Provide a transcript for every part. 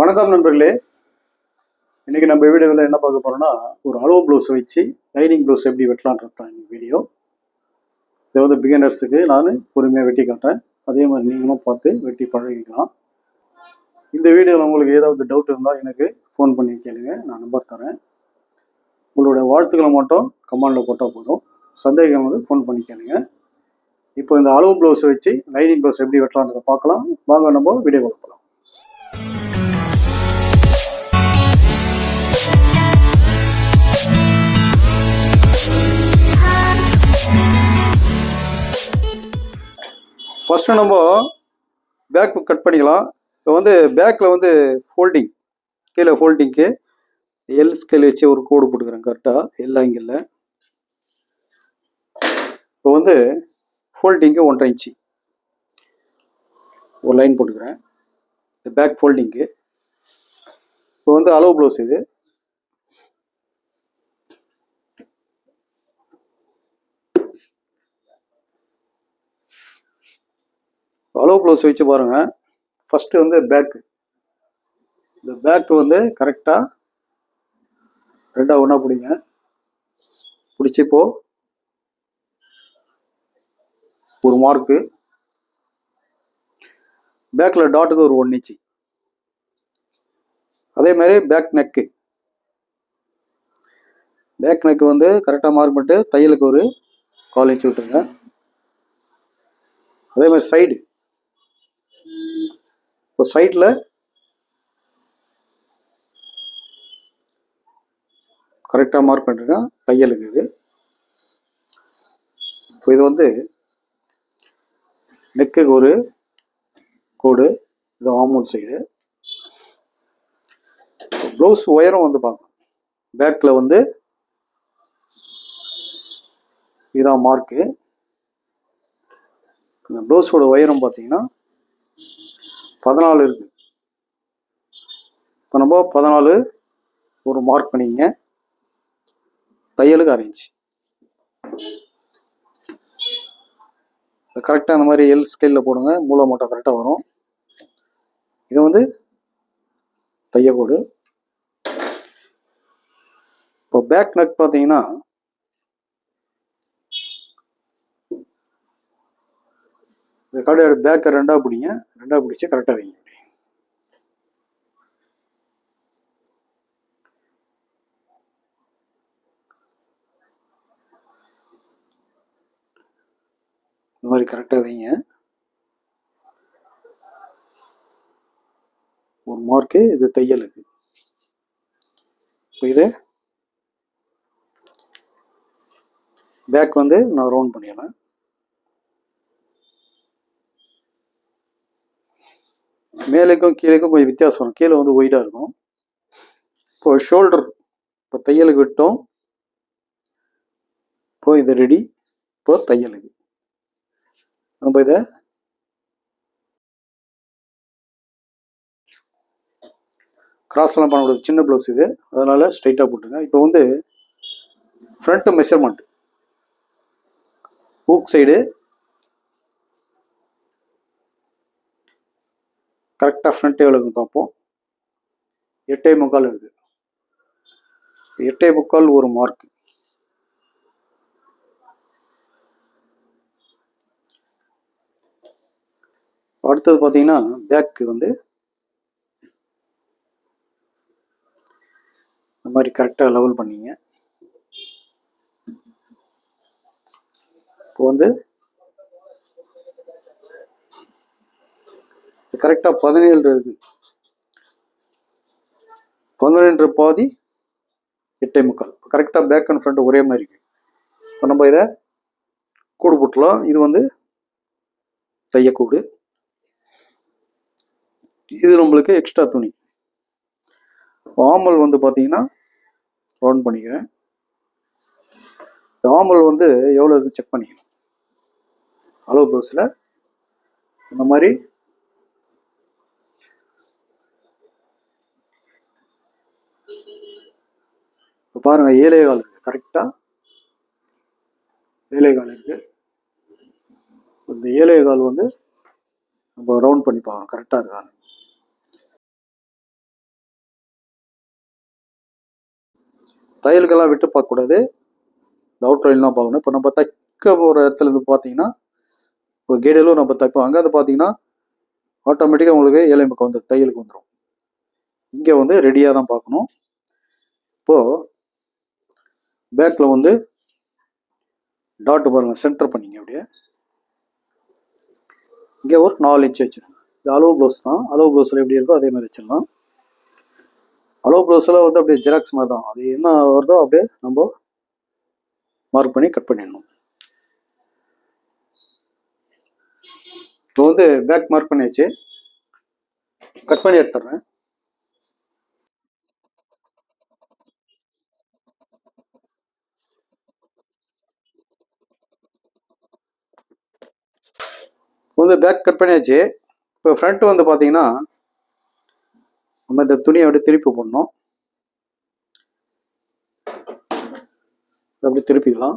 வணக்கம் நண்பர்களே. இன்னைக்கு நம்ம வீடியோவில் என்ன பார்க்க போகிறோம்னா ஒரு அளவு ப்ளவுஸ் வச்சு லைனிங் ப்ளவுஸ் எப்படி வெட்டலான்றது தான் வீடியோ. இதை வந்து பிகினர்ஸுக்கு நான் பொறுமையாக வெட்டி காட்டுறேன். அதே மாதிரி நீங்களும் பார்த்து வெட்டி பழகிக்கலாம். இந்த வீடியோவில் உங்களுக்கு ஏதாவது டவுட் இருந்தால் எனக்கு ஃபோன் பண்ணி கேளுங்க. நான் நம்பர் தரேன். உங்களுடைய வாழ்த்துக்களை மட்டும் கமாண்டில் போட்டால் போதும். சந்தேகம் வந்து ஃபோன் பண்ணி கேளுங்க. இப்போ இந்த அளவு ப்ளவுஸ் வச்சு லைனிங் ப்ளவுஸ் எப்படி வெட்டலான்றதை பார்க்கலாம். வாங்க நம்ம வீடியோ போகலாம் ஃபஸ்ட்டு நம்ம பேக் கட் பண்ணிக்கலாம். இப்போ வந்து பேக்கில் வந்து ஃபோல்டிங் கீழே ஃபோல்டிங்க்கு எல் ஸ்கேல் வச்சு ஒரு கோடு போட்டுக்கிறேன் கரெக்டாக எல்லா இங்கில் இப்போ வந்து ஃபோல்டிங்க்கு ஒன்றரை இன்ச்சு. ஒரு லைன் போட்டுக்கிறேன். இந்த பேக் ஃபோல்டிங்க்கு இப்போ வந்து அளவு ப்ளவுஸ் இது. க்ளோஸ் வச்சு பாருங்க. ஃபஸ்ட்டு வந்து பேக்கு இந்த பேக்கு வந்து கரெக்டாக ரெண்டாக ஒன்றா பிடிங்க. பிடிச்சி இப்போ ஒரு மார்க்கு பேக்கில் டாட்டுக்கு ஒரு ஒன் இன்ச்சு அதே மாதிரி பேக் நெக்கு பேக் நெக்கு வந்து கரெக்டாக மார்க் பண்ணிட்டு தையலுக்கு ஒரு கால் இன்ச்சு விட்டுருங்க. அதே மாதிரி சைடு இப்போ சைடில் கரெக்டாக மார்க் பண்ணிருக்கேன். தையலுக்கு இது. இப்போ இது வந்து நெக்குக்கு ஒரு கோடு. இது ஆமூல் சைடு ப்ளவுஸ் உயரம் வந்து பார்க்கணும். பேக்கில் வந்து இதான் மார்க்கு இந்த ப்ளவுஸோட உயரம் பார்த்தீங்கன்னா பதினாலு இருக்கு. இப்போ நம்ம பதினாலு ஒரு மார்க் பண்ணிக்கங்க. தையலுக்கு அரேஞ்ச் கரெக்டாக அந்த மாதிரி எல் ஸ்கேலில் போடுங்க. மூளை மட்டும் கரெக்டாக வரும். இது வந்து தையக்கோடு. இப்போ பேக் நெக் பார்த்தீங்கன்னா இந்த கடையோட பேக்கை ரெண்டாக பிடிங்க. ரெண்டாக பிடிச்சி கரெக்டாக வைங்க இந்த மாதிரி கரெக்டாக வைங்க. ஒரு மார்க்கு இது தையலுக்கு. இப்போ இது பேக் வந்து நான் ரவுண்ட் பண்ணிடுறேன். மேலேக்கும் கீழேக்கும் கொஞ்சம் வித்தியாசம் வரும். கீழே வந்து ஒயிட்டாக இருக்கும். இப்போ ஷோல்டர் இப்போ தையலுக்கு விட்டோம். இப்போ இது ரெடி இப்போ தையலுக்கு. நம்ம இதை கிராஸ்லாம் பண்ணக்கூடாது சின்ன ப்ளவுஸ் இது. அதனால ஸ்ட்ரைட்டாக போட்டுங்க இப்போ வந்து ஃப்ரண்ட் மெஷர்மெண்ட் ஹூக் சைடு கரெக்டாக ஃப்ரண்ட் எவ்வளோ பார்ப்போம் எட்டே முக்கால் இருக்கு. எட்டே முக்கால் ஒரு மார்க் அடுத்தது பார்த்தீங்கன்னா பேக்கு வந்து இந்த மாதிரி கரெக்டாக லெவல் பண்ணிங்க. இப்போ வந்து கரெக்டாக பதினேழு இருக்கு. பதினேழு பாதி எட்டே முக்கால். கரெக்டாக பேக் அண்ட் ஃப்ரண்ட் ஒரே மாதிரி இருக்கு. இப்போ நம்ம இதை கூடு போட்டலாம் இது வந்து தையக்கூடு இது நம்மளுக்கு எக்ஸ்ட்ரா துணி. ஆமல் வந்து பார்த்தீங்கன்னா ரவுண்ட் பண்ணிக்கிறேன். ஆமல் வந்து எவ்வளோ இருக்கு செக் பண்ணிக்கணும். அளவு ப்ளவுஸில் இந்த மாதிரி இப்போ பாருங்கள் ஏழேகால் இருக்குது கரெக்டாக ஏழேகால் இருக்குது இந்த ஏழேகால் வந்து நம்ம ரவுண்ட் பண்ணி பார்க்கணும். கரெக்டாக இருக்கான்னு தையல்கள்லாம் விட்டு பார்க்கக்கூடாது. இந்த அவுட்லைன்லாம் பார்க்கணும். இப்போ நம்ம தைக்க போகிற இடத்துல இருந்து பார்த்தீங்கன்னா இப்போ கேடிலும் நம்ம தைப்போம். அங்கே வந்து பார்த்தீங்கன்னா ஆட்டோமேட்டிக்காக உங்களுக்கு ஏழை பக்கம் வந்துடும் தையலுக்கு வந்துடும் இங்கே வந்து ரெடியாக தான் பார்க்கணும். இப்போது பேக்கில் வந்து டாட்டு பாருங்கள் சென்டர் பண்ணிங்க அப்படியே. இங்கே ஒரு நாலு இன்ச் வச்சுருங்க. இது அலோ ப்ளவுஸ் தான். அலோ ப்ளவுஸில் எப்படி இருக்கோ அதே மாதிரி வச்சிடலாம். அலோ ப்ளவுஸில் வந்து அப்படியே ஜெராக்ஸ் மாதிரி தான். அது என்ன வருதோ அப்படியே நம்ம மார்க் பண்ணி கட் பண்ணிடணும். இப்போ வந்து பேக் மார்க் பண்ணியாச்சு. கட் பண்ணி எடுத்துட்றேன். வந்து பேக் கட் பண்ணியாச்சு. இப்போ ஃப்ரண்ட் வந்து பார்த்தீங்கன்னா நம்ம இந்த துணியை அப்படியே திருப்பி போடணும். அப்படி அப்படியே திருப்பிக்கலாம்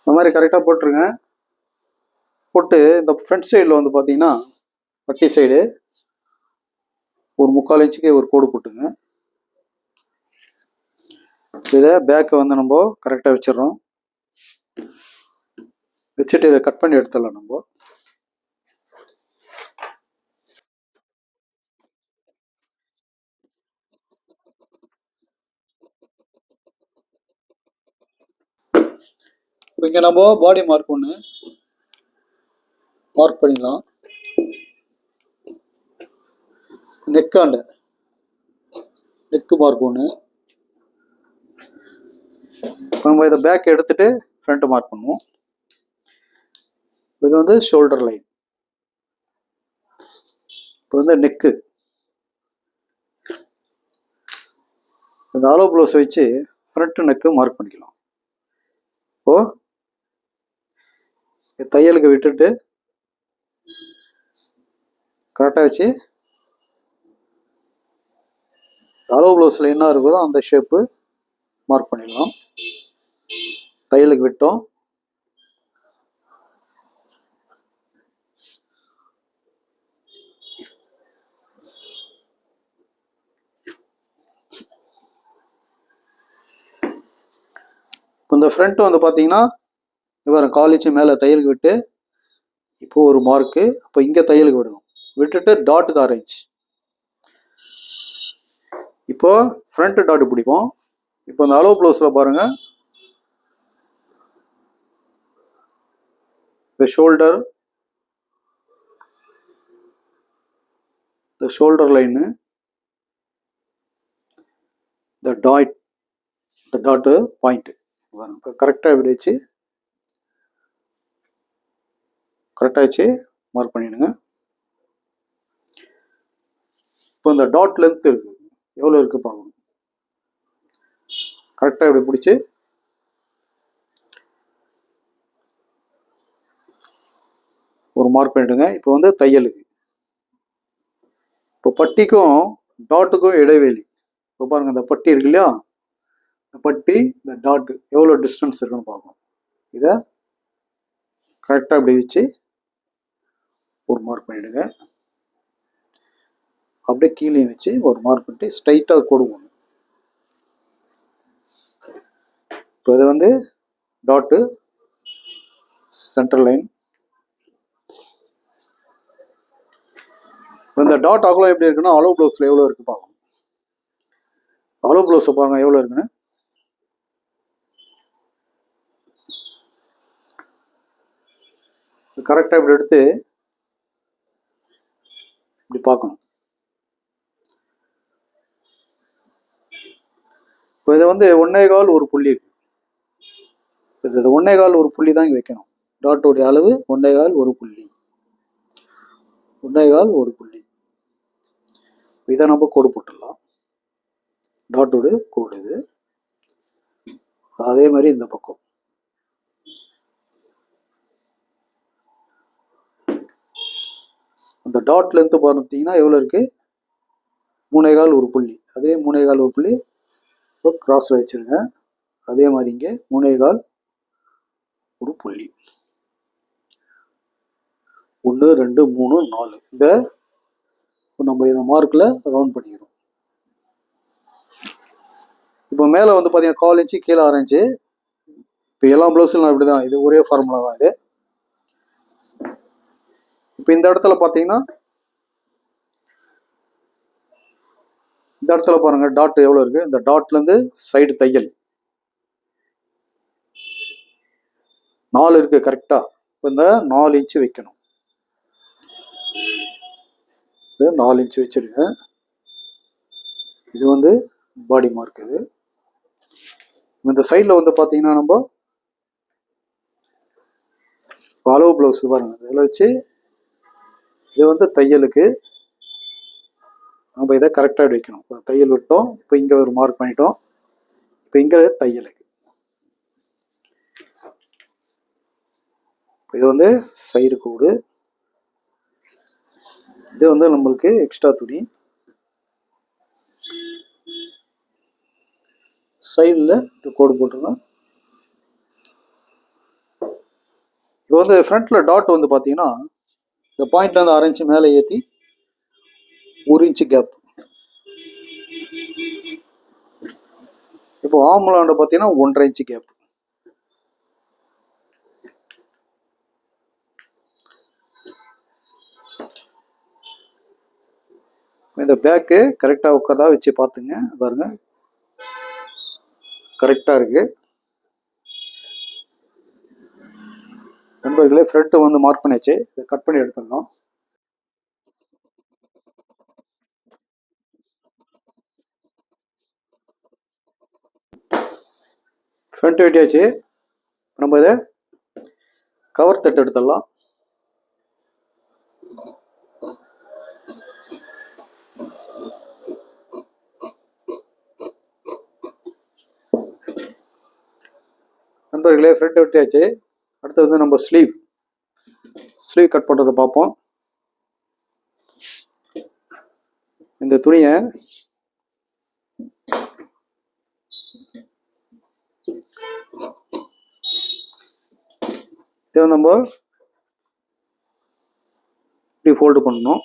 இந்த மாதிரி கரெக்டாக போட்டுருங்க. போட்டு இந்த ஃப்ரண்ட் சைடில் வந்து பார்த்தீங்கன்னா பட்டி சைடு ஒரு முக்கால் இன்ச்சுக்கே ஒரு கோடு போட்டுங்க. இதை பேக்கை வந்து நம்ம கரெக்டாக வச்சிடுறோம். வச்சுட்டு இதை கட் பண்ணி எடுத்துடலாம் நம்ம. இங்கே நம்ம பாடி மார்க் ஒன்று மார்க் பண்ணிடலாம். நெக்காண்ட. நெக்கு மார்க் ஒன்று நம்ம இதை பேக் எடுத்துட்டு ஃப்ரண்ட் மார்க் பண்ணுவோம். இது வந்து ஷோல்டர் லைன் இப்போ வந்து நெக்கு இந்த ஆலோ ப்ளவுஸ் வச்சு ஃப்ரண்ட் நெக்கு மார்க் பண்ணிக்கலாம். இப்போ தையலுக்கு விட்டுட்டு கரெக்டாக வச்சு அளவு ப்ளவுஸில் என்ன இருக்குதோ அந்த ஷேப்பு மார்க் பண்ணிடலாம். தையலுக்கு விட்டோம். இப்போ இந்த ஃப்ரண்ட் வந்து பார்த்தீங்கன்னா இவர் காலேஜ் மேலே தையலுக்கு விட்டு இப்போது ஒரு மார்க்கு அப்போ இங்கே தையலுக்கு விடணும். விட்டுட்டு டாட்டுக்கு ஆரஞ்சு இப்போ ஃப்ரண்ட் டாட் பிடிப்போம். இப்போ இந்த அளவு ப்ளவுஸில் பாருங்க. இந்த ஷோல்டர் இந்த ஷோல்டர் லைனு இந்த டாட் இந்த டாட்டு பாயிண்ட்டு இப்போ கரெக்டாக இப்படி வச்சு கரெக்டாக வச்சு மார்க் பண்ணிடுங்க. இப்போ இந்த டாட் லென்த் இருக்குது எவ்வளோ இருக்குது பார்க்கணும் கரெக்டாக இப்படி பிடிச்சி. ஒரு மார்க் பண்ணிடுங்க. இப்போ வந்து தையலுக்கு. இப்போ பட்டிக்கும் டாட்டுக்கும் இடைவெளி. இப்போ பாருங்க இந்த பட்டி இருக்கு இல்லையா? இந்த பட்டி இந்த டாட்டு எவ்வளோ டிஸ்டன்ஸ் இருக்குன்னு பார்க்கணும். இதை கரெக்டாக இப்படி வச்சு ஒரு மார்க் பண்ணிவிடுங்க அப்படியே கீழே வச்சு ஒரு மார்க் பண்ணிட்டு ஸ்ட்ரைட்டாக கோடு இப்போ இது வந்து டாட்டு சென்டர் லைன் இந்த டாட் அகலம் எப்படி இருக்குன்னா அளவு ப்ளவுஸில் எவ்வளோ இருக்கு பார்க்கணும். அளவு ப்ளவுஸை பாருங்க எவ்வளோ இருக்குன்னு. கரெக்டாக இப்படி எடுத்து இப்படி பார்க்கணும். இப்போ இது வந்து ஒன்னே கால் ஒரு புள்ளி இருக்கு. இது ஒன்னே கால் ஒரு புள்ளி தான் இங்கே வைக்கணும். டாட்டோடைய அளவு ஒன்னே கால் ஒரு புள்ளி. ஒன்னே கால் ஒரு புள்ளி. இதை நம்ம கோடு போட்டுடலாம். டாட்டோட கோடு இது. அதே மாதிரி இந்த பக்கம். அந்த டாட் லென்த்து பார்த்தீங்கன்னா எவ்வளோ இருக்குது மூணே கால் ஒரு புள்ளி. அதே மூணே கால் ஒரு புள்ளி இப்போ கிராஸில் வச்சுருங்க. அதே மாதிரி இங்கே மூணே ஒரு புள்ளி. ஒன்று ரெண்டு மூணு நாலு. இந்த நம்ம இந்த மார்க்கில் ரவுண்ட் பண்ணிக்கிறோம். இப்போ மேலே வந்து பார்த்தீங்கன்னா கால் இன்ச்சு கீழே ஆறு இன்ச்சு இப்போ எல்லா ப்ளவுஸும் இப்படி தான் இது ஒரே ஃபார்முலா தான் இது. இப்போ இந்த இடத்துல பார்த்தீங்கன்னா இந்த இடத்துல பாருங்க டாட் எவ்வளோ இருக்கு? இந்த டாட்லேருந்து சைடு தையல். நாலு இருக்கு கரெக்டாக இப்போ இந்த நாலு இன்ச்சு வைக்கணும். இது நாலு இன்ச்சு வச்சிடுங்க இது வந்து பாடி மார்க் இது. இந்த சைடில் வந்து பார்த்தீங்கன்னா நம்ம அளவு ப்ளவுஸ் பாருங்க இதில் வச்சு இது வந்து தையலுக்கு நம்ம இதை கரெக்டாக வைக்கணும் இப்போ தையல் விட்டோம் இப்போ இங்கே ஒரு மார்க் பண்ணிட்டோம். இப்போ இங்கே தையலுக்கு இது வந்து சைடு கோடு. இது வந்து நம்மளுக்கு எக்ஸ்ட்ரா துணி. சைடில் கோடு போட்டிருக்கோம். இப்போ வந்து ஃப்ரண்ட்டில் டாட் வந்து பார்த்தீங்கன்னா இந்த பாயிண்ட்லேருந்து ஆரஞ்சு மேலே ஏற்றி ஒரு இன்ச்சு கேப் இப்போ ஆம்பளாண்ட பார்த்தீங்கன்னா ஒன்றரை இன்ச்சு கேப் இந்த பேக்கு கரெக்டாக உட்காதா வச்சு பார்த்துங்க. பாருங்க. கரெக்டாக இருக்கு. நண்பர்களே ஃப்ரண்ட்டு வந்து மார்க் பண்ணியாச்சு. இதை கட் பண்ணி எடுத்துடணும். ஃப்ரண்ட் வெட்டியாச்சு. நம்ம இதை கவர் தட்டு எடுத்துடலாம். நண்பர்களே ஃப்ரண்ட் வெட்டியாச்சு. அடுத்து வந்து நம்ம ஸ்லீவ் ஸ்லீவ் கட் பண்ணுறதை பார்ப்போம். இந்த துணியை இதை நம்ம இப்படி ஃபோல்டு பண்ணணும்.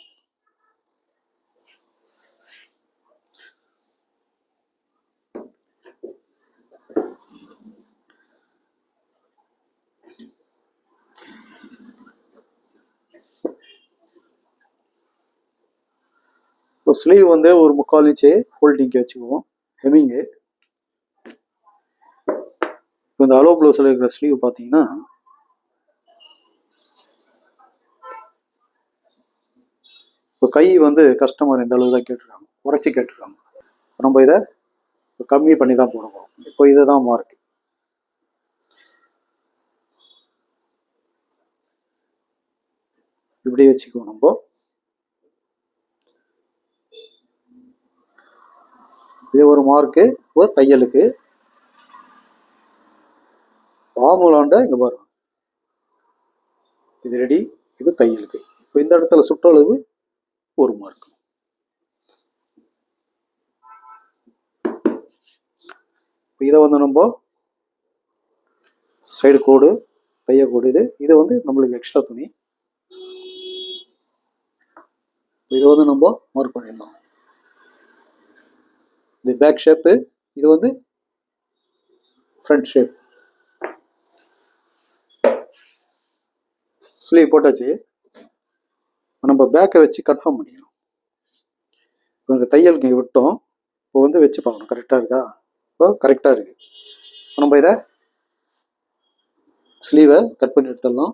இப்போ ஸ்லீவ் வந்து ஒரு முக்கால் இன்ச்சு ஃபோல்டிங்க்கு வச்சுக்குவோம். ஹெமிங்கு இப்போ இந்த அலோ ப்ளவுஸில் இருக்கிற ஸ்லீவ் பார்த்தீங்கன்னா இப்போ கை வந்து கஸ்டமர் இந்த அளவு தான் கேட்டிருக்காங்க. குறைச்சி கேட்டிருக்காங்க. நம்ம இதை கம்மி பண்ணி தான் போடுவோம் இப்போ இதுதான் மார்க் இப்படி வச்சுக்குவோம் நம்ம. இது ஒரு மார்க்கு தையலுக்கு. பாமுலாண்ட இங்கே பாருங்க இது ரெடி இது தையலுக்கு இப்போ இந்த இடத்துல சுற்றளவு ஒரு மார்க் இதை வந்து நம்ம சைடு கோடு தைய கோடு இது இது வந்து நம்மளுக்கு எக்ஸ்ட்ரா துணி. இதை வந்து நம்ம மார்க் பண்ணிடலாம். இது பேக் ஷேப்பு இது வந்து ஃப்ரண்ட் ஷேப் ஸ்லீவ் போட்டாச்சு. நம்ம பேக்கை வச்சு கன்ஃபார்ம் பண்ணிக்கணும். இப்போ தையலுக்கு விட்டோம். இப்போ வந்து வச்சு பார்க்கணும். கரெக்டாக இருக்கா? இப்போ கரெக்டாக இருக்கு. இப்போ நம்ம இதை ஸ்லீவை கட் பண்ணி எடுத்துடலாம்.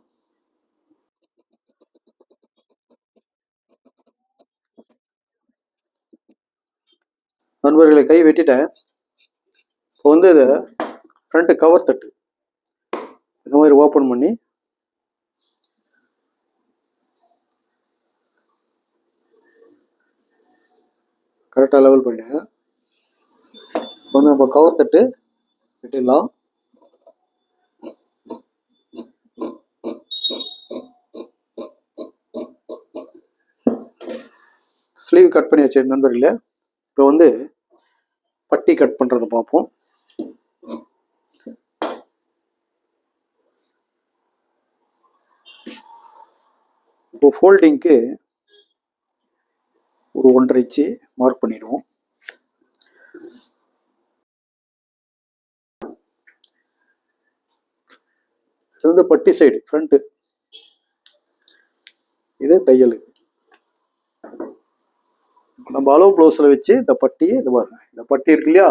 நண்பர்களை கை வெட்டிட்டேன். இப்போ வந்து இதை ஃப்ரண்ட்டு கவர் தட்டு. இந்த மாதிரி ஓப்பன் பண்ணி கரெக்டாக லெவல் பண்ணிடுங்க வந்து நம்ம கவர் தட்டு விட்டுடலாம். ஸ்லீவ் கட் பண்ணி வச்ச நண்பர்களே இப்போ வந்து பட்டி கட் பண்ணுறத பார்ப்போம். இப்போ ஃபோல்டிங்க்கு ஒரு ஒன்றரை மார்க் பண்ணிடுவோம். இது வந்து பட்டி சைடு ஃப்ரண்ட்டு இது தையலுக்கு நம்ம அளவு ப்ளவுஸில் வச்சு இந்த பட்டியை இது பாருங்க. இந்த பட்டி இருக்கு இல்லையா?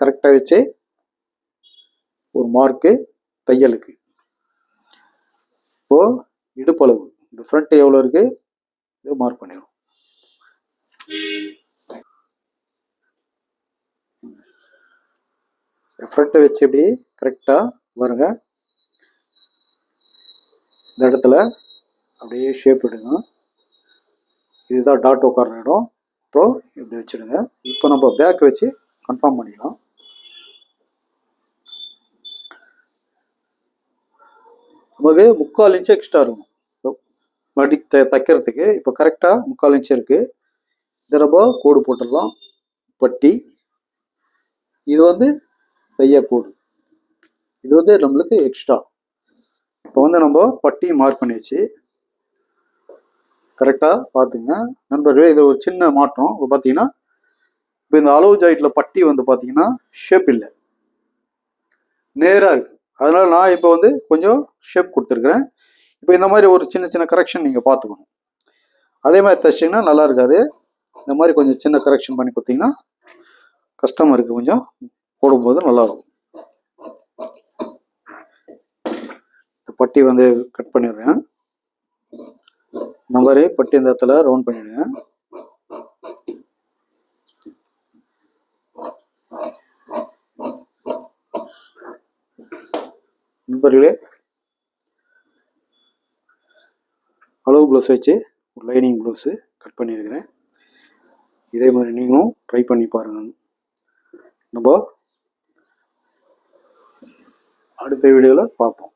கரெக்டாக வச்சு ஒரு மார்க்கு தையலுக்கு. இப்போ இடுப்பளவு. இந்த ஃப்ரண்ட் எவ்வளோ இருக்கு? இது மார்க் பண்ணிடும் ஃப்ரண்ட்டை வச்சு இப்படி கரெக்டாக வருங்க இந்த இடத்துல அப்படியே ஷேப் எடுங்க. இதுதான் டாட் உட்கார்ற இடம். அப்புறம் இப்படி வச்சுடுங்க. இப்போ நம்ம பேக் வச்சு கன்ஃபார்ம் பண்ணிக்கலாம். நமக்கு முக்கால் இன்ச்சு எக்ஸ்ட்ரா இருக்கும். மடி த தைக்கிறதுக்கு. இப்போ கரெக்டாக முக்கால் இன்ச்சு இருக்குது இதை நம்ம கோடு போட்டுடலாம். பட்டி. இது வந்து கோடு. இது வந்து நம்மளுக்கு எக்ஸ்ட்ரா இப்போ வந்து நம்ம பட்டி மார்க் பண்ணியாச்சு. கரெக்டாக பார்த்துங்க நண்பர்களே இது ஒரு சின்ன மாற்றம். இப்போ பார்த்தீங்கன்னா இப்போ இந்த அளவு ஜாயிட்டில் பட்டி வந்து பார்த்தீங்கன்னா ஷேப் இல்லை. நேராக இருக்கு. அதனால நான் இப்போ வந்து கொஞ்சம் ஷேப் கொடுத்துருக்குறேன். இப்போ இந்த மாதிரி ஒரு சின்ன சின்ன கரெக்ஷன் நீங்கள் பார்த்துக்கணும் அதே மாதிரி தைச்சிங்கன்னா நல்லா இருக்காது. இந்த மாதிரி கொஞ்சம் சின்ன கரெக்ஷன் பண்ணி கொடுத்தீங்கன்னா கஸ்டமருக்கு கொஞ்சம் போடும்போது நல்லா இருக்கும் இந்த பட்டி வந்து கட் பண்ணிடுறேன். இந்த மாதிரி பட்டி இந்த இடத்துல ரவுண்ட் பண்ணிடுங்க. நண்பர்களே அளவு ப்ளவுஸ் வச்சு ஒரு லைனிங் ப்ளவுஸு கட் பண்ணியிருக்கிறேன். இதே மாதிரி நீங்களும் ட்ரை பண்ணி பாருங்கள் நம்ம அடுத்த வீடியோவில் பார்ப்போம்.